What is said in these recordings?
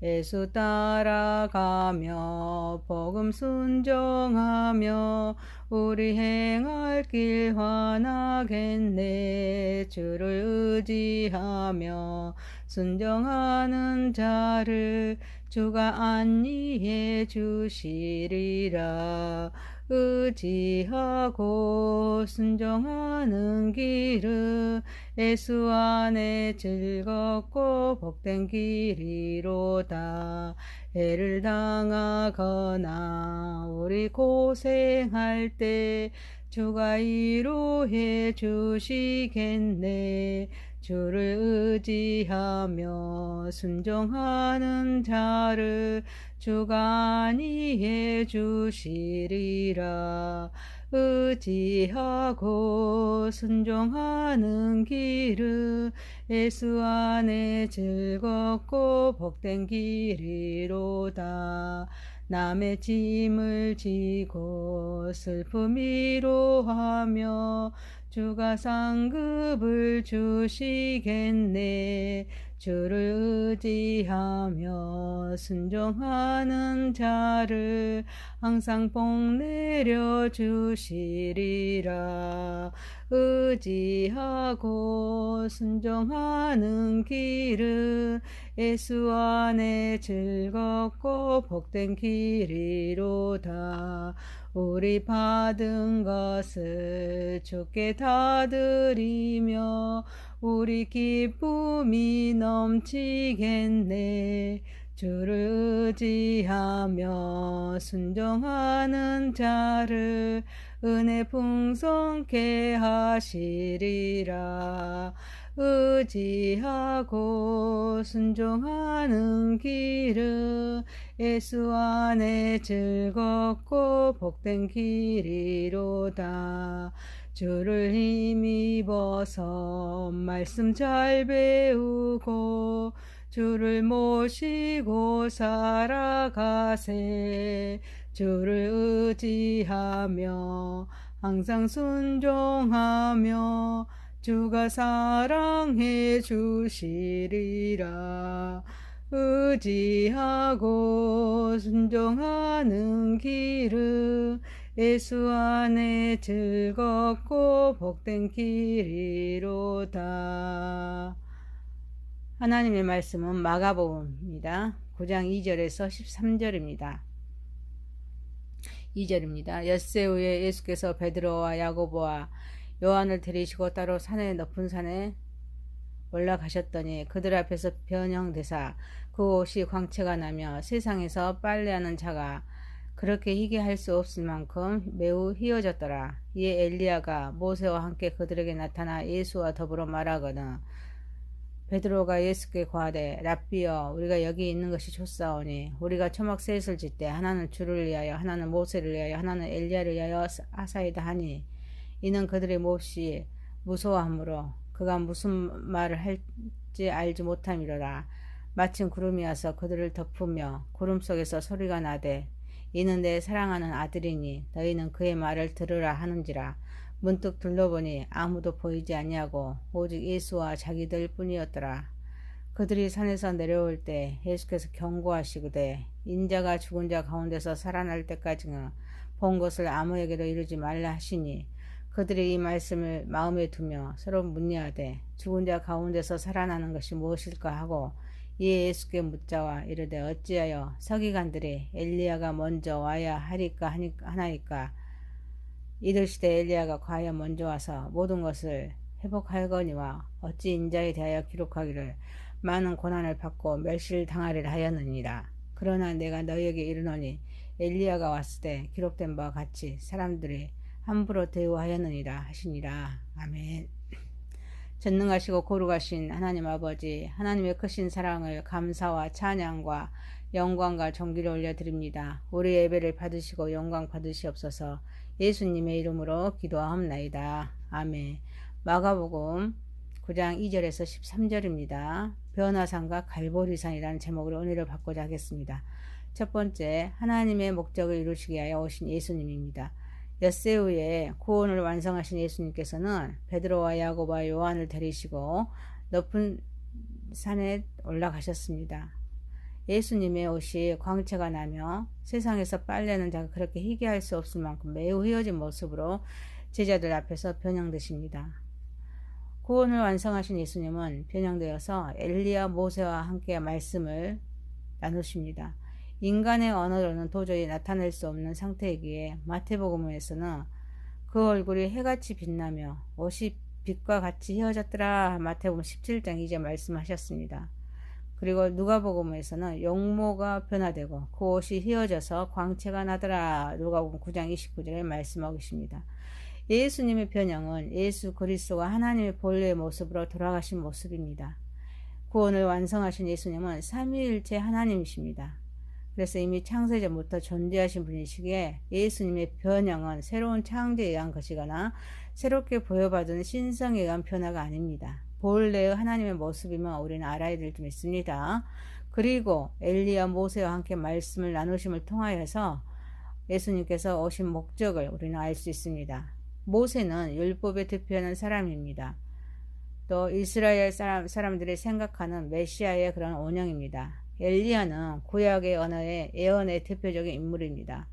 예수 따라가며 복음 순종하며 우리 행할 길 환하겠네. 주를 의지하며 순종하는 자를 주가 안니해 주시리라. 의지하고 순종하는 길은 예수 안에 즐겁고 복된 길이로다. 애를 당하거나 우리 고생할 때 주가 이루해 주시겠네. 주를 의지하며 순종하는 자를 주가 아니해 주시리라. 의지하고 순종하는 길은 예수 안에 즐겁고 복된 길이로다. 남의 짐을 지고 슬픔 위로하며 주가 상급을 주시겠네. 주를 의지하며 순종하는 자를 항상 복 내려 주시리라. 의지하고 순종하는 길은 예수 안에 즐겁고 복된 길이로다. 우리 받은 것을 주께 다 드리며 우리 기쁨이 넘치겠네. 주를 의지하며 순종하는 자를 은혜 풍성케 하시리라. 의지하고 순종하는 길은 예수 안에 즐겁고 복된 길이로다. 주를 힘입어서 말씀 잘 배우고 주를 모시고 살아가세. 주를 의지하며 항상 순종하며 주가 사랑해 주시리라. 의지하고 순종하는 길은 예수 안에 즐겁고 복된 길이로다. 하나님의 말씀은 마가복음입니다. 9장 2절에서 13절입니다. 2절입니다. 엿새 후에 예수께서 베드로와 야고보와 요한을 데리시고 따로 산에 높은 산에 올라가셨더니 그들 앞에서 변형되사 그 옷이 광채가 나며 세상에서 빨래하는 자가 그렇게 희게 할 수 없을 만큼 매우 희어졌더라. 이에 엘리야가 모세와 함께 그들에게 나타나 예수와 더불어 말하거든. 베드로가 예수께 과하되 랍비여 우리가 여기 있는 것이 좋사오니 우리가 초막 셋을 짓되 하나는 주를 위하여 하나는 모세를 위하여 하나는 엘리야를 위하여 하사이다 하니 이는 그들의 몹시 무서워하므로 그가 무슨 말을 할지 알지 못함이로라 마침 구름이 와서 그들을 덮으며 구름 속에서 소리가 나되 이는 내 사랑하는 아들이니 너희는 그의 말을 들으라 하는지라 문득 둘러보니 아무도 보이지 아니하고 오직 예수와 자기들 뿐이었더라. 그들이 산에서 내려올 때 예수께서 경고하시고되 인자가 죽은 자 가운데서 살아날 때까지는 본 것을 아무에게도 이르지 말라 하시니 그들이 이 말씀을 마음에 두며 서로 문의하되 죽은 자 가운데서 살아나는 것이 무엇일까 하고 이에 예수께 묻자와 이르되 어찌하여 서기관들이 엘리야가 먼저 와야 하리까 하나이까 이들 시대 엘리야가 과연 먼저 와서 모든 것을 회복하거니와 어찌 인자에 대하여 기록하기를 많은 고난을 받고 멸시를 당하리라 하였느니라. 그러나 내가 너희에게 이르노니 엘리야가 왔을 때 기록된 바와 같이 사람들이 함부로 대우하였느니라 하시니라. 아멘. 전능하시고 거룩하신 하나님 아버지, 하나님의 크신 사랑을 감사와 찬양과 영광과 존귀를 올려드립니다. 우리 예배를 받으시고 영광 받으시옵소서 예수님의 이름으로 기도하옵나이다. 아멘. 마가복음 9장 2절에서 13절입니다. 변화산과 갈보리산이라는 제목으로 은혜를 받고자 하겠습니다. 첫 번째, 하나님의 목적을 이루시기 위하여 오신 예수님입니다. 엿새 후에 구원을 완성하신 예수님께서는 베드로와 야고보와 요한을 데리시고 높은 산에 올라가셨습니다. 예수님의 옷이 광채가 나며 세상에서 빨래는 자가 그렇게 희귀할 수 없을 만큼 매우 휘어진 모습으로 제자들 앞에서 변형되십니다. 구원을 완성하신 예수님은 변형되어서 엘리야 모세와 함께 말씀을 나누십니다. 인간의 언어로는 도저히 나타낼 수 없는 상태이기에 마태복음에서는 그 얼굴이 해같이 빛나며 옷이 빛과 같이 휘어졌더라 마태복음 17장 이제 말씀하셨습니다. 그리고 누가복음에서는 용모가 변화되고 그 옷이 휘어져서 광채가 나더라 누가복음 9장 29절에 말씀하고 계십니다. 예수님의 변형은 예수 그리스도가 하나님의 본래의 모습으로 돌아가신 모습입니다. 구원을 완성하신 예수님은 삼위일체 하나님이십니다. 그래서 이미 창세전부터 존재하신 분이시기에 예수님의 변형은 새로운 창조에 의한 것이거나 새롭게 보여받은 신성에 의한 변화가 아닙니다. 본래의 하나님의 모습이면 우리는 알아야 될 점 있습니다. 그리고 엘리야 모세와 함께 말씀을 나누심을 통하여서 예수님께서 오신 목적을 우리는 알 수 있습니다. 모세는 율법에 대표하는 사람입니다. 또 이스라엘 사람, 사람들이 생각하는 메시아의 그런 원형입니다. 엘리야는 구약의 언어의 예언의 대표적인 인물입니다.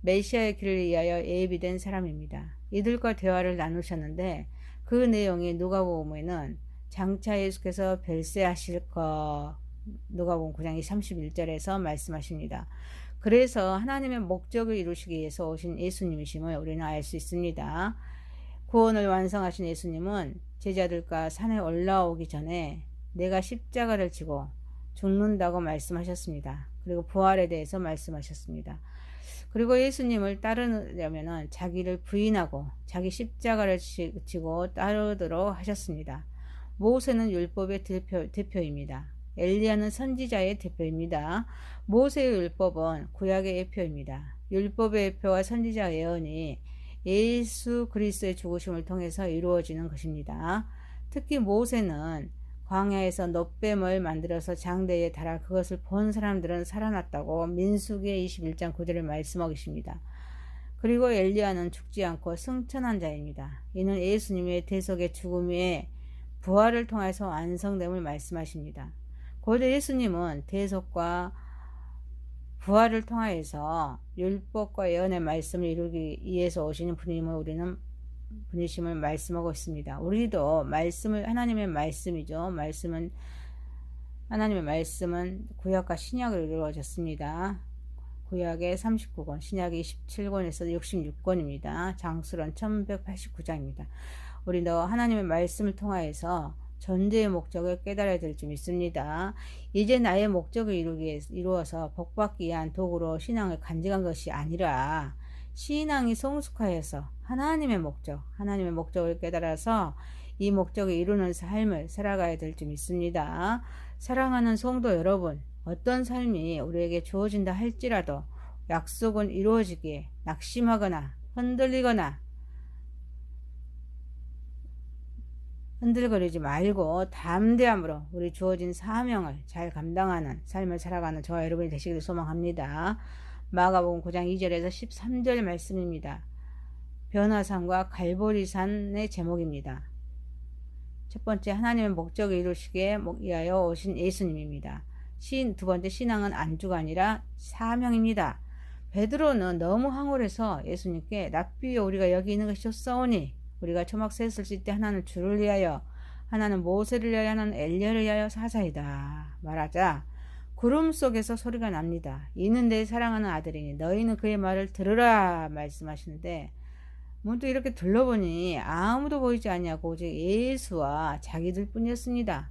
메시아의 길을 위하여 예비된 사람입니다. 이들과 대화를 나누셨는데 그 내용이 누가복음에는 장차 예수께서 별세하실 것 누가복음 9장 31절에서 말씀하십니다. 그래서 하나님의 목적을 이루시기 위해서 오신 예수님이심을 우리는 알 수 있습니다. 구원을 완성하신 예수님은 제자들과 산에 올라오기 전에 내가 십자가를 지고 죽는다고 말씀하셨습니다. 그리고 부활에 대해서 말씀하셨습니다. 그리고 예수님을 따르려면 자기를 부인하고 자기 십자가를 지고 따르도록 하셨습니다. 모세는 율법의 대표, 대표입니다. 엘리야는 선지자의 대표입니다. 모세의 율법은 구약의 예표입니다. 율법의 예표와 선지자 예언이 예수 그리스도의 죽으심을 통해서 이루어지는 것입니다. 특히 모세는 광야에서 놋뱀을 만들어서 장대에 달아 그것을 본 사람들은 살아났다고 민수기 21장 9절을 말씀하고 계십니다. 그리고 엘리야는 죽지 않고 승천한 자입니다. 이는 예수님의 대속의 죽음에 부활을 통해서 완성됨을 말씀하십니다. 고대 예수님은 대속과 부활을 통하여서 율법과 예언의 말씀을 이루기 위해서 오시는 분임을 우리는 분이심을 말씀하고 있습니다. 우리도 말씀을 하나님의 말씀이죠. 말씀은 하나님의 말씀은 구약과 신약을 이루어졌습니다. 구약의 39권, 신약의 27권에서 66권입니다. 장수론 1189장입니다. 우리도 하나님의 말씀을 통하여서 전제의 목적을 깨달아야 될점 있습니다. 이제 나의 목적을 이루기 위해 이루어서 복받기 위한 도구로 신앙을 간직한 것이 아니라 신앙이 성숙하여서 하나님의 목적, 하나님의 목적을 깨달아서 이 목적을 이루는 삶을 살아가야 될점 있습니다. 사랑하는 성도 여러분, 어떤 삶이 우리에게 주어진다 할지라도 약속은 이루어지기에 낙심하거나 흔들리거나 흔들거리지 말고 담대함으로 우리 주어진 사명을 잘 감당하는 삶을 살아가는 저와 여러분이 되시기를 소망합니다. 마가복음 9장 2절에서 13절 말씀입니다. 변화산과 갈보리산의 제목입니다. 첫 번째 하나님의 목적을 이루시기에 위하여 오신 예수님입니다. 신, 두 번째 신앙은 안주가 아니라 사명입니다. 베드로는 너무 황홀해서 예수님께 랍비여 우리가 여기 있는 것이 좋사오니 우리가 쓸때 하나는 주를 위하여 하나는 모세를 위하여 하나는 엘리야를 위하여 사사이다 말하자 구름 속에서 소리가 납니다. 이는 내 사랑하는 아들이니 너희는 그의 말을 들으라 말씀하시는데 문득 이렇게 둘러보니 아무도 보이지 않냐고 오직 예수와 자기들 뿐이었습니다.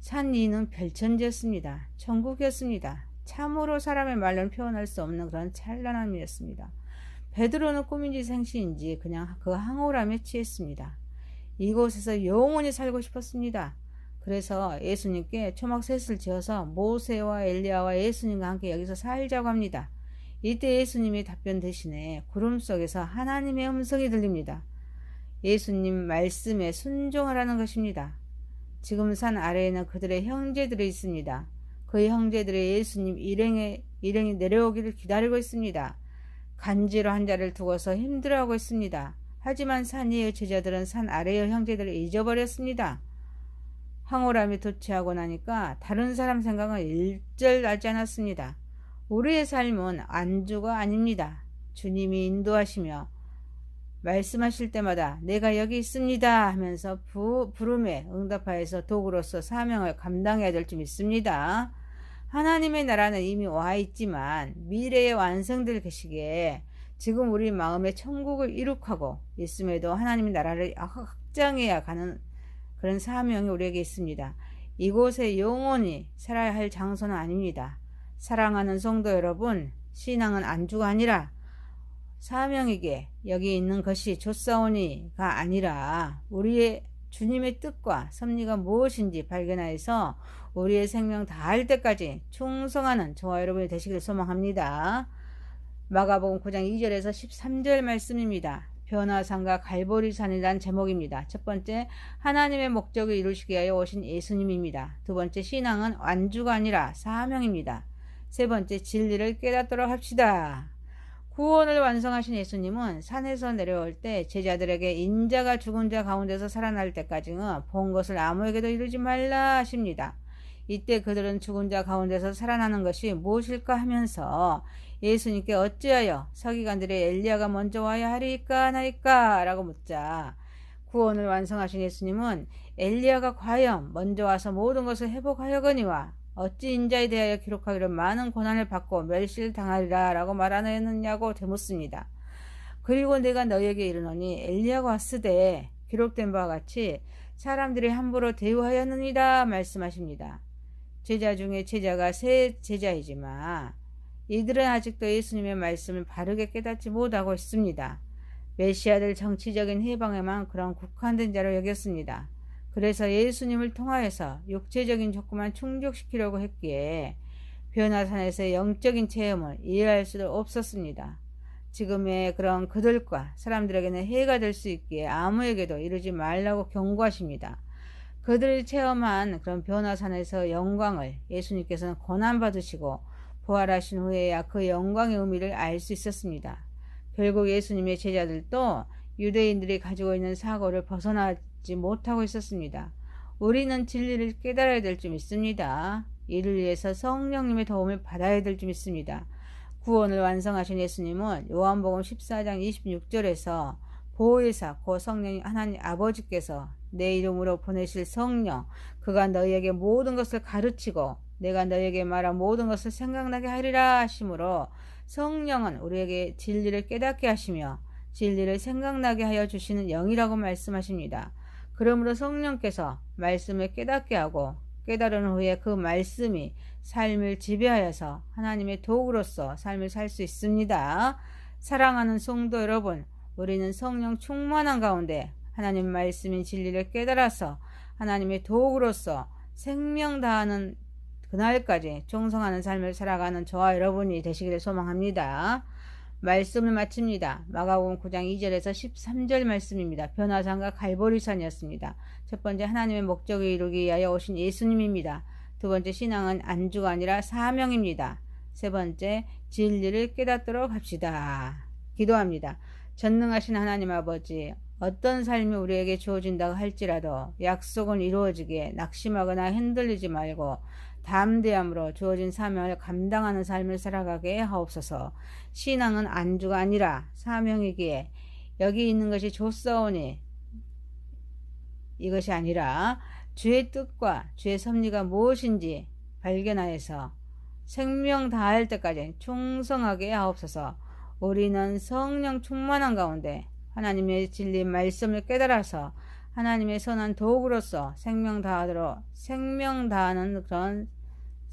산 위는 별천지였습니다. 천국이었습니다. 참으로 사람의 말로는 표현할 수 없는 그런 찬란함이었습니다. 베드로는 꿈인지 생시인지 그냥 그 황홀함에 취했습니다. 이곳에서 영원히 살고 싶었습니다. 그래서 예수님께 초막셋을 지어서 모세와 엘리야와 예수님과 함께 여기서 살자고 합니다. 이때 예수님의 답변 대신에 구름 속에서 하나님의 음성이 들립니다. 예수님 말씀에 순종하라는 것입니다. 지금 산 아래에는 그들의 형제들이 있습니다. 그 형제들의 예수님 일행의 일행이 내려오기를 기다리고 있습니다. 간지로 한 자를 두고서 힘들어하고 있습니다. 하지만 산 위의 제자들은 산 아래의 형제들을 잊어버렸습니다. 황홀함이 도취하고 나니까 다른 사람 생각은 일절 나지 않았습니다. 우리의 삶은 안주가 아닙니다. 주님이 인도하시며 말씀하실 때마다 내가 여기 있습니다 하면서 부, 부름에 응답하여서 도구로서 사명을 감당해야 될 줄 믿습니다. 하나님의 나라는 이미 와 있지만 미래에 완성될 것이기에 지금 우리 마음에 천국을 이룩하고 있음에도 하나님의 나라를 확장해야 가는 그런 사명이 우리에게 있습니다. 이곳에 영원히 살아야 할 장소는 아닙니다. 사랑하는 성도 여러분, 신앙은 안주가 아니라 사명에게 여기 있는 것이 좋사오니가 아니라 우리의 주님의 뜻과 섭리가 무엇인지 발견하여서 우리의 생명 다할 때까지 충성하는 저와 여러분이 되시길 소망합니다. 마가복음 9장 2절에서 13절 말씀입니다. 변화산과 갈보리산이란 제목입니다. 첫 번째, 하나님의 목적을 이루시기 위하여 오신 예수님입니다. 두 번째, 신앙은 완주가 아니라 사명입니다. 세 번째, 진리를 깨닫도록 합시다. 구원을 완성하신 예수님은 산에서 내려올 때 제자들에게 인자가 죽은 자 가운데서 살아날 때까지는 본 것을 아무에게도 이루지 말라 하십니다. 이때 그들은 죽은 자 가운데서 살아나는 것이 무엇일까 하면서 예수님께 어찌하여 서기관들의 엘리야가 먼저 와야 하리까 나이까 라고 묻자 구원을 완성하신 예수님은 엘리야가 과연 먼저 와서 모든 것을 회복하여거니와 어찌 인자에 대하여 기록하기를 많은 고난을 받고 멸실 당하리라 라고 말하느냐고 되묻습니다. 그리고 내가 너에게 이르노니 엘리야가 왔으되 기록된 바와 같이 사람들이 함부로 대우하였느니라 말씀하십니다. 제자 중에 제자가 세 제자이지만 이들은 아직도 예수님의 말씀을 바르게 깨닫지 못하고 있습니다. 메시아들 정치적인 해방에만 그런 국한된 자로 여겼습니다. 그래서 예수님을 통하여서 육체적인 조건만 충족시키려고 했기에 변화산에서의 영적인 체험을 이해할 수도 없었습니다. 지금의 그런 그들과 사람들에게는 해가 될 수 있기에 아무에게도 이르지 말라고 경고하십니다. 그들이 체험한 그런 변화산에서 영광을 예수님께서는 고난받으시고 부활하신 후에야 그 영광의 의미를 알 수 있었습니다. 결국 예수님의 제자들도 유대인들이 가지고 있는 사고를 벗어나 지 못하고 있었습니다. 우리는 진리를 깨달아야 될 줄 믿습니다. 이를 위해서 성령님의 도움을 받아야 될 줄 믿습니다. 구원을 완성하신 예수님은 요한복음 14장 26절에서 보혜사 고 성령이 하나님 아버지께서 내 이름으로 보내실 성령 그가 너희에게 모든 것을 가르치고 내가 너희에게 말한 모든 것을 생각나게 하리라 하심으로 성령은 우리에게 진리를 깨닫게 하시며 진리를 생각나게 하여 주시는 영이라고 말씀하십니다. 그러므로 성령께서 말씀을 깨닫게 하고 깨달은 후에 그 말씀이 삶을 지배하여서 하나님의 도구로서 삶을 살 수 있습니다. 사랑하는 성도 여러분, 우리는 성령 충만한 가운데 하나님 말씀인 진리를 깨달아서 하나님의 도구로서 생명 다하는 그날까지 충성하는 삶을 살아가는 저와 여러분이 되시기를 소망합니다. 말씀을 마칩니다. 마가복음 9장 2절에서 13절 말씀입니다. 변화산과 갈보리산이었습니다. 첫 번째 하나님의 목적을 이루기 위하여 오신 예수님입니다. 두 번째 신앙은 안주가 아니라 사명입니다. 세 번째 진리를 깨닫도록 합시다. 기도합니다. 전능하신 하나님 아버지 어떤 삶이 우리에게 주어진다고 할지라도 약속은 이루어지게 낙심하거나 흔들리지 말고 담대함으로 주어진 사명을 감당하는 삶을 살아가게 하옵소서. 신앙은 안주가 아니라 사명이기에 여기 있는 것이 좋사오니 이것이 아니라 주의 뜻과 주의 섭리가 무엇인지 발견하여서 생명 다할 때까지 충성하게 하옵소서. 우리는 성령 충만한 가운데 하나님의 진리 말씀을 깨달아서 하나님의 선한 도구로서 생명 다하도록 생명 다하는 그런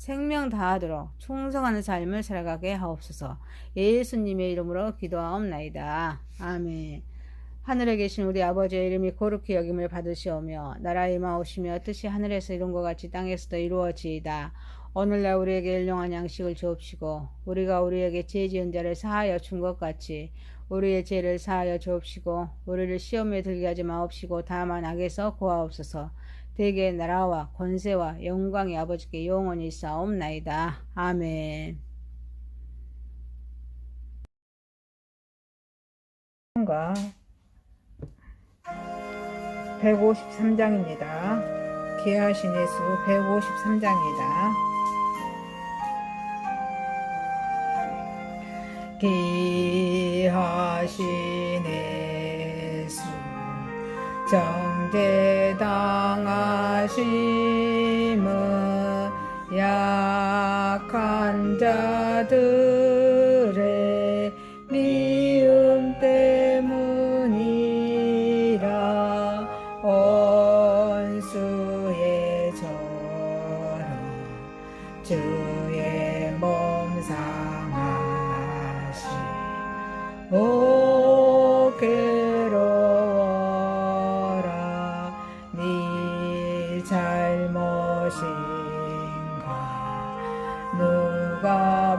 생명 다하도록 충성하는 삶을 살아가게 하옵소서. 예수님의 이름으로 기도하옵나이다. 아멘. 하늘에 계신 우리 아버지의 이름이 거룩히 여김을 받으시오며 나라의 임하오시며 뜻이 하늘에서 이룬 것 같이 땅에서도 이루어지이다. 오늘날 우리에게 일용한 양식을 주옵시고 우리가 우리에게 죄 지은 자를 사하여 준 것 같이 우리의 죄를 사하여 주옵시고 우리를 시험에 들게 하지 마옵시고 다만 악에서 구하옵소서. 대개 나라와 권세와 영광이 아버지께 영원히 있사옵나이다. 아멘. 가 153장입니다. 기하신의 수 153장이다. 기하신의 수정 죄당하심은 약한 자들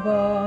누가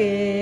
que